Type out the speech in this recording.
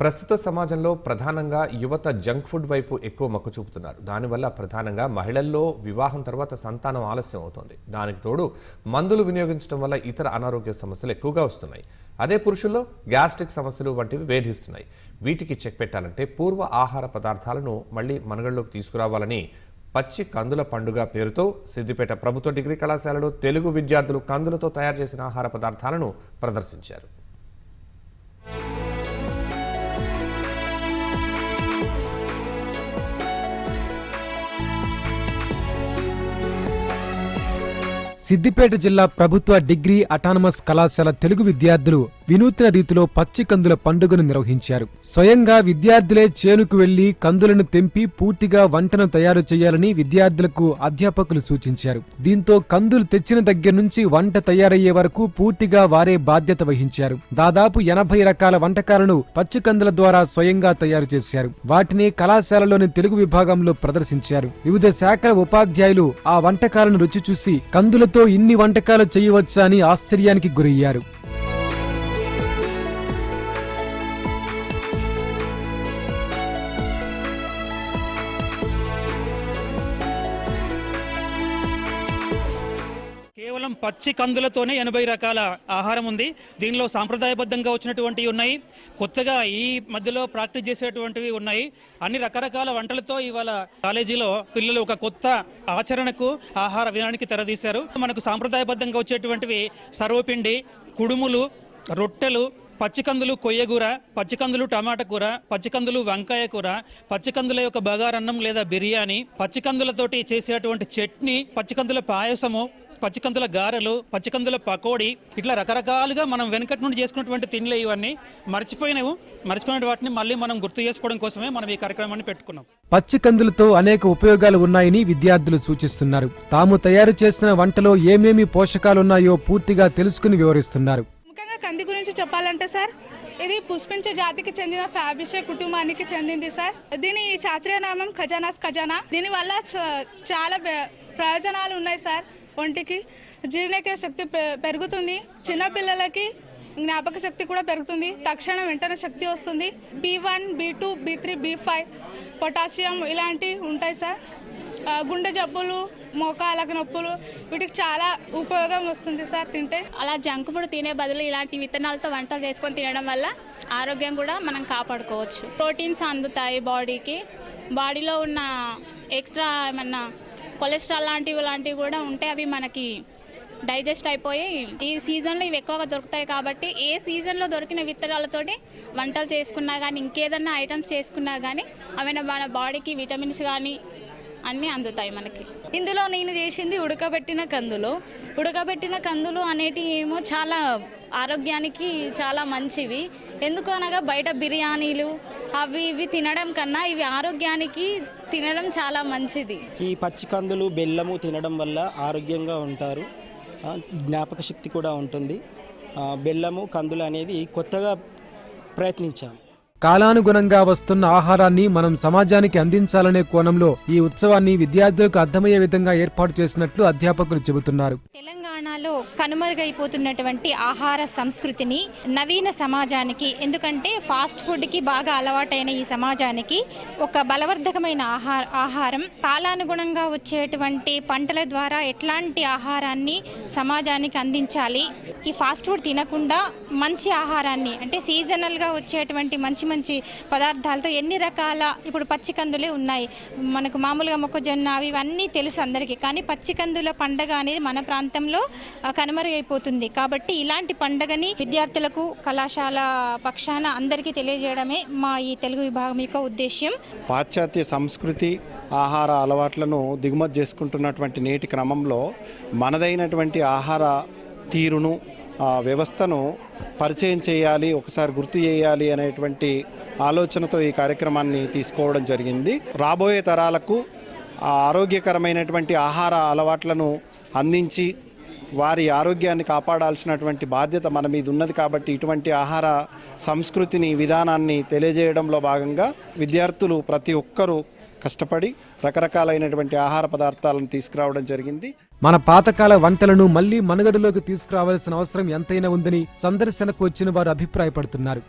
ప్రస్తుత సమాజంలో ప్రధానంగా యువత జంక్ ఫుడ్ వైపు ఎక్కువ మొక్కు చూపుతున్నారు. దానివల్ల ప్రధానంగా మహిళల్లో వివాహం తర్వాత సంతానం ఆలస్యం అవుతోంది. దానికి తోడు మందులు వినియోగించడం వల్ల ఇతర అనారోగ్య సమస్యలు ఎక్కువగా వస్తున్నాయి. అదే పురుషుల్లో గ్యాస్ట్రిక్ సమస్యలు వంటివి వేధిస్తున్నాయి. వీటికి చెక్ పెట్టాలంటే పూర్వ ఆహార పదార్థాలను మళ్ళీ మనుగడలోకి తీసుకురావాలని పచ్చి కందుల పండుగ పేరుతో సిద్దిపేట ప్రభుత్వ డిగ్రీ కళాశాలలో తెలుగు విద్యార్థులు కందులతో తయారు చేసిన ఆహార పదార్థాలను ప్రదర్శించారు. సిద్దిపేట జిల్లా ప్రభుత్వ డిగ్రీ అటానమస్ కళాశాల తెలుగు విద్యార్థులు వినూత్న రీతిలో పచ్చి కందుల పండుగను నిర్వహించారు. స్వయంగా విద్యార్థులే చేనుకు వెళ్ళి కందులను తెంపి పూర్తిగా వంటను తయారు చేయాలని విద్యార్థులకు అధ్యాపకులు సూచించారు. దీంతో కందులు తెచ్చిన దగ్గర నుంచి వంట తయారయ్యే వరకు పూర్తిగా వారే బాధ్యత వహించారు. దాదాపు ఎనభై రకాల వంటకాలను పచ్చి కందుల ద్వారా స్వయంగా తయారు చేశారు. వాటిని కళాశాలలోని తెలుగు విభాగంలో ప్రదర్శించారు. వివిధ శాఖల ఉపాధ్యాయులు ఆ వంటకాలను రుచి చూసి కందులతో ఇన్ని వంటకాలు చేయవచ్చా అని ఆశ్చర్యానికి గురయ్యారు. కేవలం పచ్చి కందులతోనే ఎనభై రకాల ఆహారం ఉంది. దీనిలో సాంప్రదాయబద్ధంగా వచ్చినటువంటివి ఉన్నాయి. కొత్తగా ఈ మధ్యలో ప్రాక్టీస్ చేసేటువంటివి ఉన్నాయి. అన్ని రకరకాల వంటలతో ఇవాళ కాలేజీలో పిల్లలు ఒక కొత్త ఆచరణకు ఆహార విధానానికి తెరదీశారు. మనకు సాంప్రదాయబద్ధంగా వచ్చేటువంటివి సర్వపిండి కుడుములు రొట్టెలు పచ్చికందులు కొయ్యగూర పచ్చికందులు టమాటా కూర పచ్చికందులు వంకాయ కూర పచ్చికందుల యొక్క బగారన్నం లేదా బిర్యానీ పచ్చికందులతోటి చేసేటువంటి చట్నీ పచ్చికందుల పాయసము పచ్చికందుల గారెలు పచ్చికందుల పకోడీ ఇట్లా రకరకాలుగా మనం వెనకటి నుండి చేసుకున్నటువంటి తిండ్లే ఇవన్నీ మర్చిపోయినవు. మర్చిపోయిన వాటిని మళ్ళీ మనం గుర్తు చేసుకోవడం కోసమే మనం ఈ కార్యక్రమాన్ని పెట్టుకున్నాం. పచ్చి కందులతో అనేక ఉపయోగాలు ఉన్నాయని విద్యార్థులు సూచిస్తున్నారు. తాము తయారు చేసిన వంటలో ఏమేమి పోషకాలున్నాయో పూర్తిగా తెలుసుకుని వివరిస్తున్నారు. ముఖ్యంగా కంది గురించి చెప్పాలంటే సార్ ఇది పుష్పించే జాతికి చెందిన ఫ్యాబిషే కుటుంబానికి చెందింది సార్. దీని శాస్త్రీయ నామం ఖజానాస్ ఖజానా. దీని వల్ల చ- చాలా ప్రయోజనాలు ఉన్నాయి సార్. ఒంటికి జీర్ణకాయ శక్తి పె- పెరుగుతుంది. చిన్నపిల్లలకి జ్ఞాపక శక్తి కూడా పెరుగుతుంది. తక్షణం వెంటనే శక్తి వస్తుంది. B one B two B three B five potassium ఇలాంటివి ఉంటాయి సార్. గుండె జబ్బులు మోకాలకు నొప్పులు వీటికి చాలా ఉపయోగం వస్తుంది సార్ తింటే. అలా జంక్ ఫుడ్ తినే బదులు ఇలాంటి విత్తనాలతో వంటలు చేసుకొని తినడం వల్ల ఆరోగ్యం కూడా మనం కాపాడుకోవచ్చు. ప్రోటీన్స్ అందుతాయి బాడీకి. బాడీలో ఉన్న ఎక్స్ట్రా ఏమన్నా కొలెస్ట్రాల్ లాంటివి లాంటివి కూడా ఉంటే అవి మనకి డైజెస్ట్ అయిపోయి ఈ సీజన్లో ఇవి ఎక్కువగా దొరుకుతాయి కాబట్టి ఏ సీజన్లో దొరికిన విత్తనాలతోటి వంటలు చేసుకున్నా కానీ ఇంకేదన్నా ఐటమ్స్ చేసుకున్నా కానీ అవైనా మన బాడీకి విటమిన్స్ కానీ అన్నీ అందుతాయి మనకి. ఇందులో నేను చేసింది ఉడకబెట్టిన కందులు. ఉడకబెట్టిన కందులు అనేటివి ఏమో చాలా ఆరోగ్యానికి చాలా మంచివి. ఎందుకు అనగా బయట బిర్యానీలు అవి ఇవి తినడం కన్నా ఇవి ఆరోగ్యానికి తినడం చాలా మంచిది. ఈ పచ్చి కందులు బెల్లము తినడం వల్ల ఆరోగ్యంగా ఉంటారు. జ్ఞాపక శక్తి కూడా ఉంటుంది. బెల్లము కందులు అనేది కొత్తగా ప్రయత్నించాము కాలానుగుణంగా వస్తున్న ఆహారాన్ని మనం సమాజానికి అందించాలనే కోణంలో ఈ ఉత్సవాన్ని విద్యార్థులకు అర్థమయ్యే విధంగా ఏర్పాటు చేసినట్లు అధ్యాపకులు చెబుతున్నారు. తెలంగాణలో కనుమరుగైపోతున్నటువంటి ఆహార సంస్కృతిని నవీన సమాజానికి ఎందుకంటే ఫాస్ట్ ఫుడ్కి బాగా అలవాటైన ఈ సమాజానికి ఒక బలవర్ధకమైన ఆహార ఆహారం. కాలానుగుణంగా వచ్చేటువంటి పంటల ద్వారా ఎట్లాంటి ఆహారాన్ని సమాజానికి అందించాలి? ఈ ఫాస్ట్ ఫుడ్ తినకుండా మంచి ఆహారాన్ని అంటే సీజనల్గా వచ్చేటువంటి మంచి మంచి పదార్థాలతో ఎన్ని రకాల ఇప్పుడు పచ్చికందులే ఉన్నాయి. మనకు మామూలుగా మొక్కజొన్న అవి ఇవన్నీ తెలుసు అందరికీ కానీ పచ్చికందుల పండగ అనేది మన ప్రాంతంలో కనుమరుగైపోతుంది కాబట్టి ఇలాంటి పండగని విద్యార్థులకు కళాశాల పక్షాన అందరికీ తెలియజేయడమే మా ఈ తెలుగు విభాగం యొక్క ఉద్దేశ్యం. పాశ్చాత్య సంస్కృతి ఆహార అలవాట్లను దిగుమతి చేసుకుంటున్నటువంటి నేటి క్రమంలో మనదైనటువంటి ఆహార తీరును ఆ వ్యవస్థను పరిచయం చేయాలి ఒకసారి గుర్తు చేయాలి అనేటువంటి ఆలోచనతో ఈ కార్యక్రమాన్ని తీసుకోవడం జరిగింది. రాబోయే తరాలకు ఆ ఆరోగ్యకరమైనటువంటి ఆహార అలవాట్లను అందించి వారి ఆరోగ్యాన్ని కాపాడాల్సినటువంటి బాధ్యత మన మీద ఉన్నది కాబట్టి ఇటువంటి ఆహార సంస్కృతిని విధానాన్ని తెలియజేయడంలో భాగంగా విద్యార్థులు ప్రతి ఒక్కరూ కష్టపడి రకరకాలైనటువంటి ఆహార పదార్థాలను తీసుకురావడం జరిగింది. మన పాతకాల వంటలను మళ్ళీ మనుగడలోకి తీసుకురావాల్సిన అవసరం ఎంతైనా ఉందని సందర్శనకు వచ్చిన వారు అభిప్రాయపడుతున్నారు.